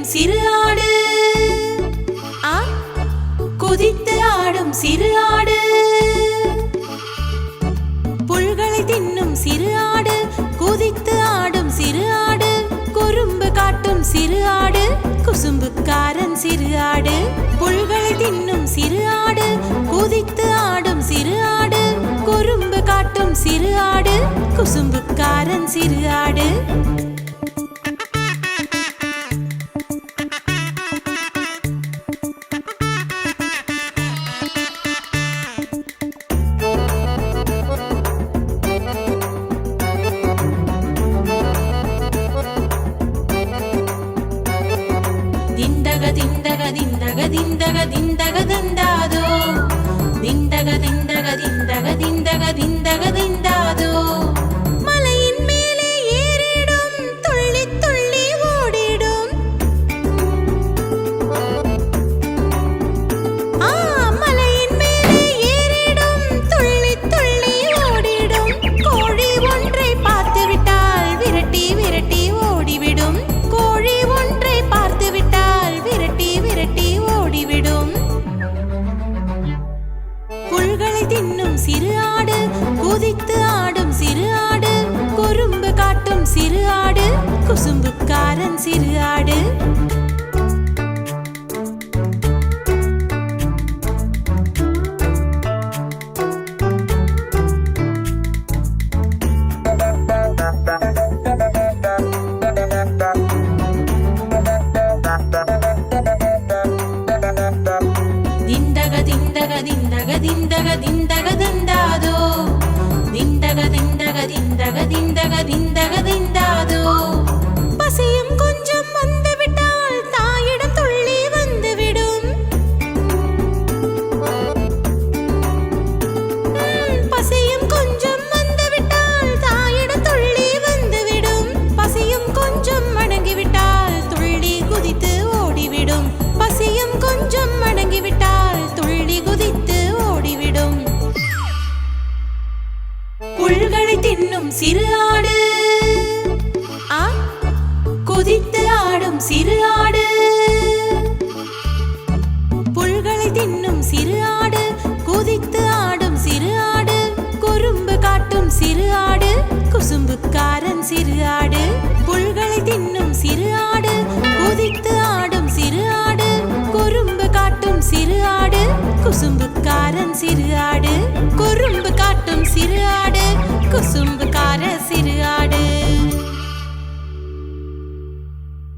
ஆடும் சிறு ஆடு ஆ? குதித்து ஆடும் சிறு ஆடு புல்களை தின்னும் சிறு ஆடு குதித்து ஆடும் சிறு ஆடு குறும்பு காட்டும் சிறு ஆடு குசும்புக்காரன் சிறு ஆடு புல்களை தின்னும் சிறு ஆடு குதித்து ஆடும் சிறு ஆடு குறும்பு காட்டும் சிறு ஆடு குசும்புக்காரன் சிறு ஆடு దిందగ దిందగ దింద குதித்து ஆடும் சிறு ஆடு குறும்பு காட்டும் சிறு ஆடு குசும்புக்காரன் சிறு ஆடு. குதித்து ஆடும் சிறு ஆடு. புல்களை தின்னும் சிறு ஆடு குதித்து ஆடும் சிறு ஆடு குறும்பு காட்டும் சிறு ஆடு குசும்புக்காரன் சிறு ஆடு. புல்களை தின்னும் சிறு ஆடு குதித்து ஆடும் சிறு ஆடு குறும்பு காட்டும் சிறு ஆடு குசும்புக்காரன் சிறு ஆடு. குறும்பு காட்டும் சிறு ஆடு குசும்புக்காரன்